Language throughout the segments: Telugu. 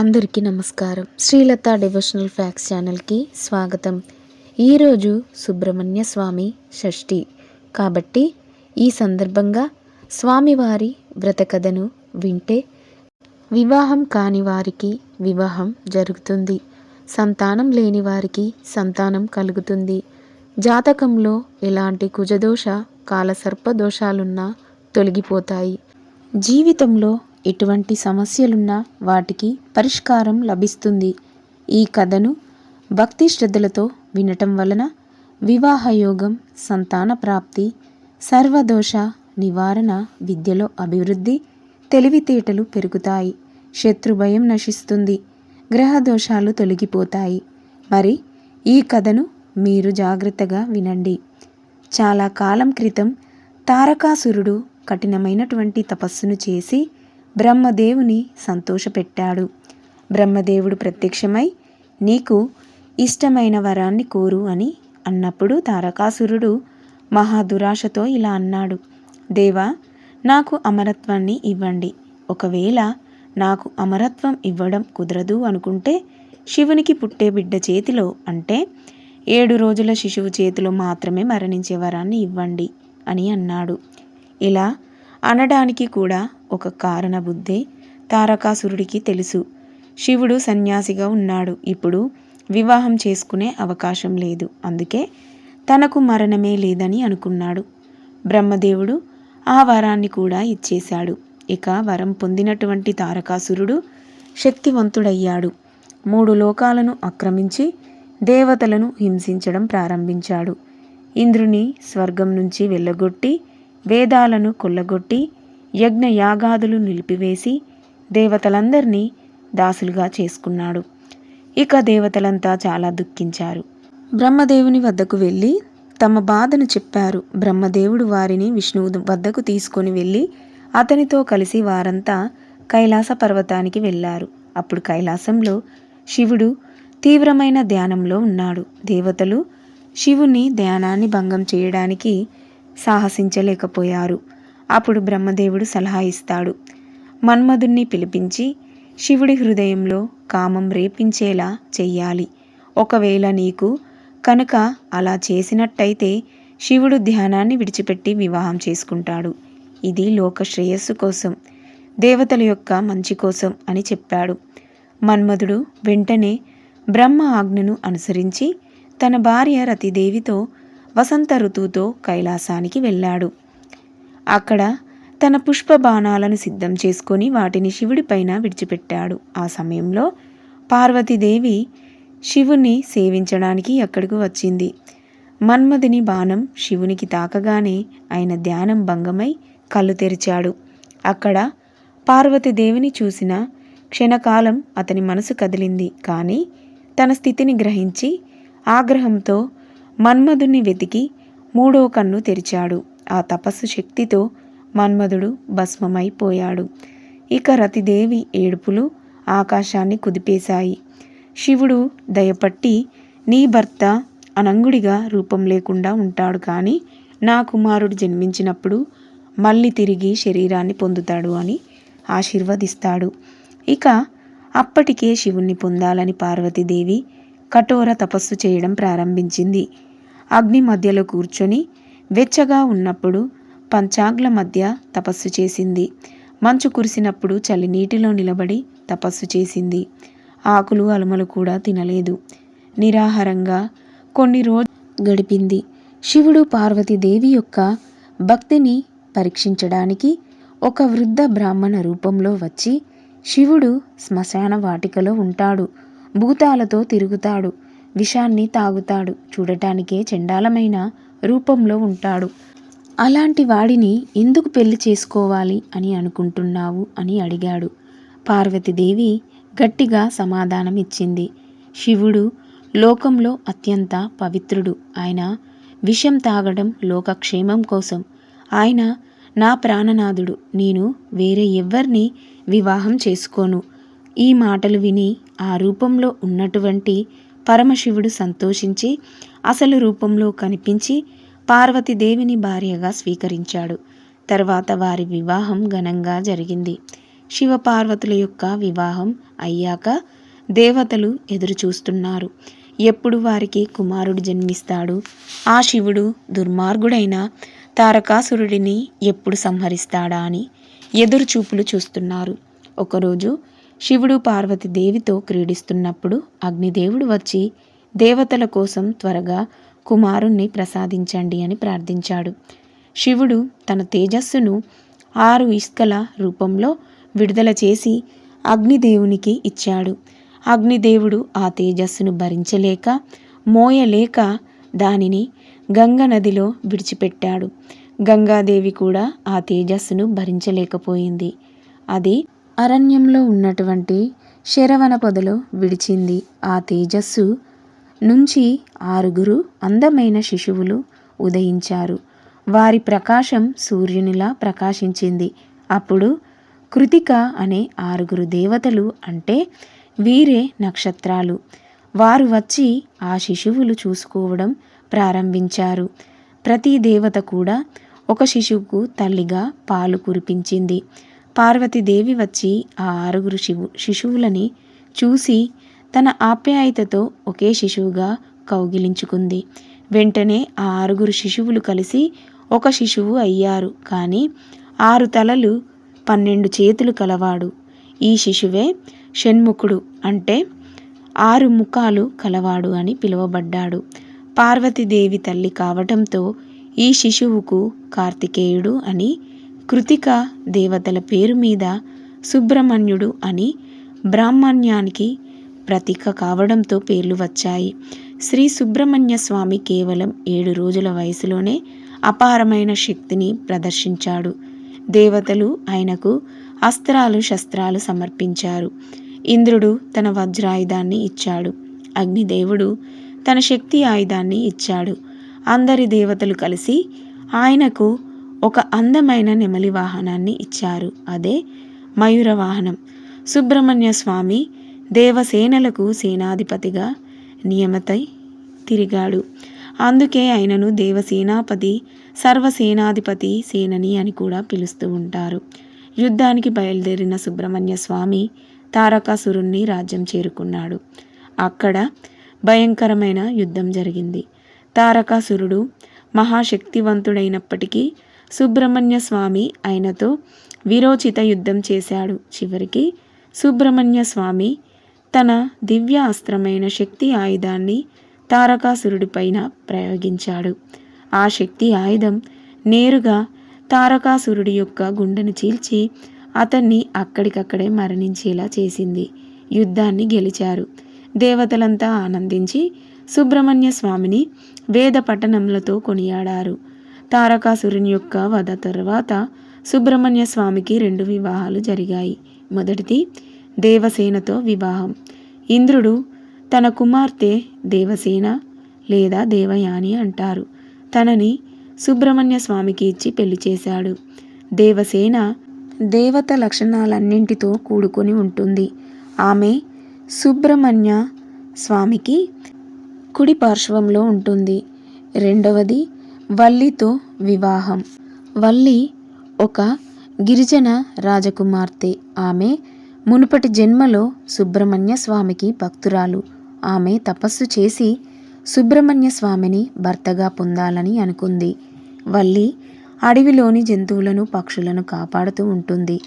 అందరికీ నమస్కారం. శ్రీలత డివోషనల్ ఫ్యాక్స్ ఛానల్కి స్వాగతం. ఈరోజు సుబ్రహ్మణ్య స్వామి షష్ఠి. కాబట్టి ఈ సందర్భంగా స్వామివారి వ్రత కథను వింటే వివాహం కాని వారికి వివాహం జరుగుతుంది. సంతానం లేని వారికి సంతానం కలుగుతుంది. జాతకంలో ఎలాంటి కుజదోష కాలసర్ప దోషాలున్నా తొలగిపోతాయి. జీవితంలో ఎటువంటి సమస్యలున్నా వాటికి పరిష్కారం లభిస్తుంది. ఈ కథను భక్తి శ్రద్ధలతో వినటం వలన వివాహయోగం సంతాన ప్రాప్తి సర్వదోష నివారణ విద్యలో అభివృద్ధి తెలివితేటలు పెరుగుతాయి. శత్రుభయం నశిస్తుంది. గ్రహ దోషాలు తొలగిపోతాయి. మరి ఈ కథను మీరు జాగ్రత్తగా వినండి. చాలా కాలం క్రితం తారకాసురుడు కఠినమైనటువంటి తపస్సును చేసి బ్రహ్మదేవుని సంతోషపెట్టాడు. బ్రహ్మదేవుడు ప్రత్యక్షమై నీకు ఇష్టమైన వరాన్ని కోరు అని అన్నప్పుడు తారకాసురుడు మహాదురాశతో ఇలా అన్నాడు. దేవా నాకు అమరత్వాన్ని ఇవ్వండి. ఒకవేళ నాకు అమరత్వం ఇవ్వడం కుదరదు అనుకుంటే శివునికి పుట్టే బిడ్డ చేతిలో అంటే ఏడు రోజుల శిశువు చేతిలో మాత్రమే మరణించే వరాన్ని ఇవ్వండి అని అన్నాడు. ఇలా అనడానికి కూడా ఒక కారణ బుద్ధే తారకాసురుడికి తెలుసు. శివుడు సన్యాసిగా ఉన్నాడు. ఇప్పుడు వివాహం చేసుకునే అవకాశం లేదు. అందుకే తనకు మరణమే లేదని అనుకున్నాడు. బ్రహ్మదేవుడు ఆ వరాన్ని కూడా ఇచ్చేశాడు. ఇక వరం పొందినటువంటి తారకాసురుడు శక్తివంతుడయ్యాడు. మూడు లోకాలను ఆక్రమించి దేవతలను హింసించడం ప్రారంభించాడు. ఇంద్రుని స్వర్గం నుంచి వెళ్ళగొట్టి వేదాలను కొల్లగొట్టి యజ్ఞ యాగాదులు నిలిపివేసి దేవతలందరినీ దాసులుగా చేసుకున్నాడు. ఇక దేవతలంతా చాలా దుఃఖించారు. బ్రహ్మదేవుని వద్దకు వెళ్ళి తమ బాధను చెప్పారు. బ్రహ్మదేవుడు వారిని విష్ణువు వద్దకు తీసుకొని వెళ్ళి అతనితో కలిసి వారంతా కైలాస పర్వతానికి వెళ్ళారు. అప్పుడు కైలాసంలో శివుడు తీవ్రమైన ధ్యానంలో ఉన్నాడు. దేవతలు శివుని ధ్యానాన్ని భంగం చేయడానికి సాహసించలేకపోయారు. అప్పుడు బ్రహ్మదేవుడు సలహా ఇస్తాడు. మన్మధుణ్ణి పిలిపించి శివుడి హృదయంలో కామం రేపించేలా చెయ్యాలి. ఒకవేళ నీకు కనుక అలా చేసినట్టయితే శివుడు ధ్యానాన్ని విడిచిపెట్టి వివాహం చేసుకుంటాడు. ఇది లోక శ్రేయస్సు కోసం దేవతల యొక్క మంచి కోసం అని చెప్పాడు. మన్మధుడు వెంటనే బ్రహ్మ ఆజ్ఞను అనుసరించి తన భార్య రతిదేవితో వసంత ఋతువుతో కైలాసానికి వెళ్ళాడు. అక్కడ తన పుష్ప బాణాలను సిద్ధం చేసుకొని వాటిని శివుడిపైన విడిచిపెట్టాడు. ఆ సమయంలో పార్వతీదేవి శివుని సేవించడానికి అక్కడికి వచ్చింది. మన్మధుని బాణం శివునికి తాకగానే ఆయన ధ్యానం భంగమై కళ్ళు తెరిచాడు. అక్కడ పార్వతీదేవిని చూసిన క్షణకాలం అతని మనసు కదిలింది. కానీ తన స్థితిని గ్రహించి ఆగ్రహంతో మన్మధుని వెతికి మూడో కన్ను తెరిచాడు. ఆ తపస్సు శక్తితో మన్మధుడు భస్మమైపోయాడు. ఇక రతిదేవి ఏడుపులు ఆకాశాన్ని కుదిపేశాయి. శివుడు దయపట్టి నీ భర్త అనంగుడిగా రూపం లేకుండా ఉంటాడు కానీ నా కుమారుడు జన్మించినప్పుడు మళ్ళీ తిరిగి శరీరాన్ని పొందుతాడు అని ఆశీర్వదిస్తాడు. ఇక అప్పటికే శివుణ్ణి పొందాలని పార్వతీదేవి కఠోర తపస్సు చేయడం ప్రారంభించింది. అగ్ని మధ్యలో కూర్చొని వెచ్చగా ఉన్నప్పుడు పంచాగ్ల మధ్య తపస్సు చేసింది. మంచు కురిసినప్పుడు చలి నీటిలో నిలబడి తపస్సు చేసింది. ఆకులు అలమలు కూడా తినలేదు. నిరాహారంగా కొన్ని రోజు గడిపింది. శివుడు పార్వతీదేవి యొక్క భక్తిని పరీక్షించడానికి ఒక వృద్ధ బ్రాహ్మణ రూపంలో వచ్చి శివుడు శ్మశాన వాటికలో ఉంటాడు. భూతాలతో తిరుగుతాడు. విషాన్ని తాగుతాడు. చూడటానికే చండాలమైన రూపంలో ఉంటాడు. అలాంటి వాడిని ఎందుకు పెళ్ళి చేసుకోవాలి అని అనుకుంటున్నావు అని అడిగాడు. పార్వతీదేవి గట్టిగా సమాధానం ఇచ్చింది. శివుడు లోకంలో అత్యంత పవిత్రుడు. ఆయన విషం తాగడం లోకక్షేమం కోసం. ఆయన నా ప్రాణనాథుడు. నేను వేరే ఎవ్వరిని వివాహం చేసుకోను. ఈ మాటలు విని ఆ రూపంలో ఉన్నటువంటి పరమశివుడు సంతోషించి అసలు రూపంలో కనిపించి పార్వతీదేవిని భార్యగా స్వీకరించాడు. తర్వాత వారి వివాహం ఘనంగా జరిగింది. శివపార్వతుల యొక్క వివాహం అయ్యాక దేవతలు ఎదురు చూస్తున్నారు ఎప్పుడు వారికి కుమారుడు జన్మిస్తాడు? ఆ శివుడు దుర్మార్గుడైన తారకాసురుడిని ఎప్పుడు సంహరిస్తాడా అని ఎదురుచూపులు చూస్తున్నారు. ఒకరోజు శివుడు పార్వతి దేవితో క్రీడిస్తున్నప్పుడు అగ్నిదేవుడు వచ్చి దేవతల కోసం త్వరగా కుమారుణ్ణి ప్రసాదించండి అని ప్రార్థించాడు. శివుడు తన తేజస్సును ఆరు ఇసుకల రూపంలో విడుదల చేసి అగ్నిదేవునికి ఇచ్చాడు. అగ్నిదేవుడు ఆ తేజస్సును భరించలేక మోయలేక దానిని గంగ నదిలో విడిచిపెట్టాడు. గంగాదేవి కూడా ఆ తేజస్సును భరించలేకపోయింది. అది అరణ్యంలో ఉన్నటువంటి శరవణ పొదలో విడిచింది ఆ తేజస్సు నుంచి ఆరుగురు అందమైన శిశువులు ఉదయించారు. వారి ప్రకాశం సూర్యునిలా ప్రకాశించింది. అప్పుడు కృతిక అనే ఆరుగురు దేవతలు అంటే వీరే నక్షత్రాలు. వారు వచ్చి ఆ శిశువులు చూసుకోవడం ప్రారంభించారు. ప్రతి దేవత కూడా ఒక శిశువుకు తల్లిగా పాలు కురిపించింది. పార్వతీదేవి వచ్చి ఆ ఆరుగురు శివు శిశువులని చూసి తన ఆప్యాయతతో ఒకే శిశువుగా కౌగిలించుకుంది. వెంటనే ఆ ఆరుగురు శిశువులు కలిసి ఒక శిశువు అయ్యారు. కానీ ఆరు తలలు పన్నెండు చేతులు కలవాడు. ఈ శిశువే షణ్ముఖుడు అంటే ఆరు ముఖాలు కలవాడు అని పిలువబడ్డాడు. పార్వతీదేవి తల్లి కావటంతో ఈ శిశువుకు కార్తికేయుడు అని కృతిక దేవతల పేరు మీద సుబ్రహ్మణ్యుడు అని బ్రాహ్మణ్యానికి ప్రతీక కావడంతో పేర్లు వచ్చాయి. శ్రీ సుబ్రహ్మణ్య స్వామి కేవలం ఏడు రోజుల వయసులోనే అపారమైన శక్తిని ప్రదర్శించాడు. దేవతలు ఆయనకు అస్త్రాలు శస్త్రాలు సమర్పించారు. ఇంద్రుడు తన వజ్రాయుధాన్ని ఇచ్చాడు. అగ్నిదేవుడు తన శక్తి ఆయుధాన్ని ఇచ్చాడు. అందరి దేవతలు కలిసి ఆయనకు ఒక అందమైన నెమలి వాహనాన్ని ఇచ్చారు. అదే మయూర వాహనం. సుబ్రహ్మణ్య స్వామి దేవసేనలకు సేనాధిపతిగా నియమతై తిరిగాడు. అందుకే ఆయనను దేవసేనాపతి సర్వసేనాధిపతి సేనని అని కూడా పిలుస్తూ ఉంటారు. యుద్ధానికి బయలుదేరిన సుబ్రహ్మణ్య స్వామి తారకాసురుణ్ణి రాజ్యం చేరుకున్నాడు. అక్కడ భయంకరమైన యుద్ధం జరిగింది. తారకాసురుడు మహాశక్తివంతుడైనప్పటికీ సుబ్రహ్మణ్య స్వామి ఆయనతో విరోచిత యుద్ధం చేశాడు. చివరికి సుబ్రహ్మణ్య స్వామి తన దివ్య అస్త్రమైన శక్తి ఆయుధాన్ని తారకాసురుడిపైన ప్రయోగించాడు. ఆ శక్తి ఆయుధం నేరుగా తారకాసురుడి యొక్క గుండెను చీల్చి అతన్ని అక్కడికక్కడే మరణించేలా చేసింది. యుద్ధాన్ని గెలిచారు. దేవతలంతా ఆనందించి సుబ్రహ్మణ్య స్వామిని వేద పట్టణములతో కొనియాడారు. తారకాసురుని యొక్క వధ తర్వాత సుబ్రహ్మణ్య స్వామికి రెండు వివాహాలు జరిగాయి. మొదటిది దేవసేనతో వివాహం. ఇంద్రుడు తన కుమార్తె దేవసేన లేదా దేవయాని అంటారు. తనని సుబ్రహ్మణ్య స్వామికి ఇచ్చి పెళ్ళి చేశాడు. దేవసేన దేవత లక్షణాలన్నింటితో కూడుకొని ఉంటుంది. ఆమె సుబ్రహ్మణ్య స్వామికి కుడి పార్శ్వంలో ఉంటుంది. రెండవది వల్లితో వివాహం. వల్లి ఒక గిరిజన రాజకుమార్తె. ఆమె మునుపటి జన్మలో సుబ్రహ్మణ్య స్వామికి భక్తురాలు. ఆమె తపస్సు చేసి సుబ్రహ్మణ్య స్వామిని భర్తగా పొందాలని అనుకుంది. వల్లి అడవిలోని జంతువులను పక్షులను కాపాడుతూ ఉంటుంది.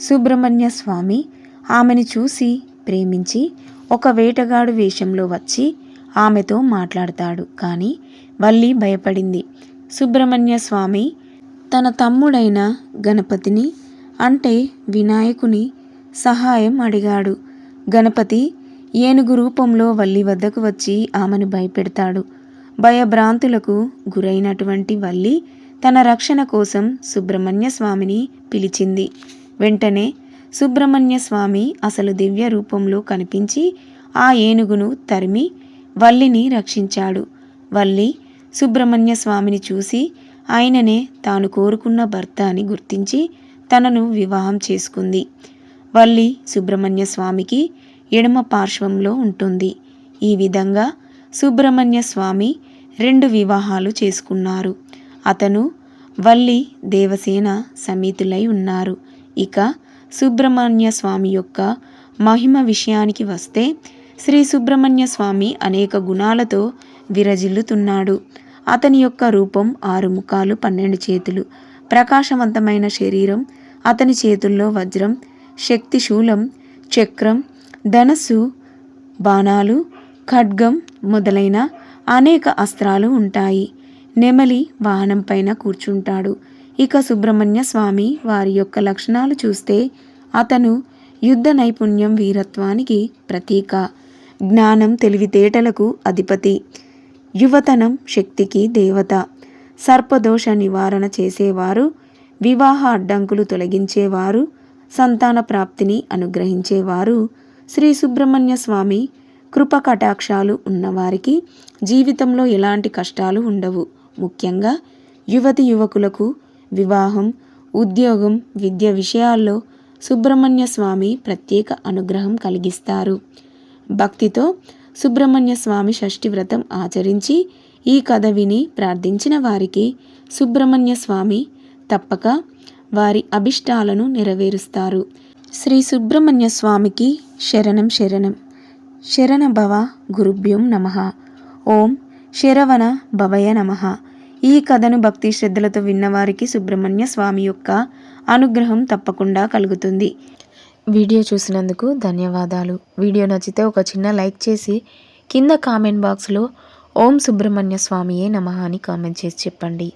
సుబ్రహ్మణ్య స్వామి ఆమెను చూసి ప్రేమించి ఒక వేటగాడు వేషంలో వచ్చి ఆమెతో మాట్లాడతాడు. కానీ వల్లి భయపడింది. సుబ్రహ్మణ్య స్వామి తన తమ్ముడైన గణపతిని అంటే వినాయకుని సహాయం అడిగాడు. గణపతి ఏనుగు రూపంలో వల్లి వద్దకు వచ్చి ఆమెను భయపెడతాడు. భయభ్రాంతులకు గురైనటువంటి వల్లి తన రక్షణ కోసం సుబ్రహ్మణ్య స్వామిని పిలిచింది. వెంటనే సుబ్రహ్మణ్య స్వామి అసలు దివ్య రూపంలో కనిపించి ఆ ఏనుగును తరిమి వల్లిని రక్షించాడు. వల్లి సుబ్రహ్మణ్య స్వామిని చూసి ఆయననే తాను కోరుకున్న భర్త అని గుర్తించి తనను వివాహం చేసుకుంది. వల్లి సుబ్రహ్మణ్య స్వామికి ఎడమ పార్శ్వంలో ఉంటుంది. ఈ విధంగా సుబ్రహ్మణ్య స్వామి రెండు వివాహాలు చేసుకున్నారు. అతను వల్లి దేవసేన సమేతులై ఉన్నారు. ఇక సుబ్రహ్మణ్య స్వామి యొక్క మహిమ విషయానికి వస్తే శ్రీ సుబ్రహ్మణ్య స్వామి అనేక గుణాలతో విరజిల్లుతున్నాడు. అతని యొక్క రూపం ఆరు ముఖాలు పన్నెండు చేతులు. ప్రకాశవంతమైన శరీరం అతని చేతుల్లో వజ్రం శక్తి శూలం చక్రం ధనస్సు బాణాలు ఖడ్గం మొదలైన అనేక అస్త్రాలు ఉంటాయి. నెమలి వాహనంపైన కూర్చుంటాడు. ఇక సుబ్రహ్మణ్య స్వామి వారి యొక్క లక్షణాలు చూస్తే అతను యుద్ధ నైపుణ్యం వీరత్వానికి ప్రతీక. జ్ఞానం తెలివితేటలకు అధిపతి. యువతనం శక్తికి దేవత. సర్పదోష నివారణ చేసేవారు వివాహ అడ్డంకులు తొలగించేవారు సంతాన ప్రాప్తిని అనుగ్రహించేవారు. శ్రీ సుబ్రహ్మణ్య స్వామి కృప కటాక్షాలు ఉన్నవారికి జీవితంలో ఎలాంటి కష్టాలు ఉండవు. ముఖ్యంగా యువతి యువకులకు వివాహం ఉద్యోగం విద్య విషయాల్లో సుబ్రహ్మణ్య స్వామి ప్రత్యేక అనుగ్రహం కలిగిస్తారు. భక్తితో సుబ్రహ్మణ్య స్వామి షష్ఠి వ్రతం ఆచరించి ఈ కథ విని ప్రార్థించిన వారికి సుబ్రహ్మణ్య స్వామి తప్పక వారి అభిష్టాలను నెరవేరుస్తారు. శ్రీ సుబ్రహ్మణ్య స్వామికి శరణం శరణం. శరణ భవ గురుభ్యోం నమ. ఓం శరవణ భవయ నమ. ఈ కథను భక్తి శ్రద్ధలతో విన్నవారికి సుబ్రహ్మణ్య స్వామి యొక్క అనుగ్రహం తప్పకుండా కలుగుతుంది. వీడియో చూసినందుకు ధన్యవాదాలు. వీడియో నచ్చితే ఒక చిన్న లైక్ చేసి కింద కామెంట్ బాక్స్లో ఓం సుబ్రహ్మణ్య స్వామియే నమః అని కామెంట్ చేసి చెప్పండి.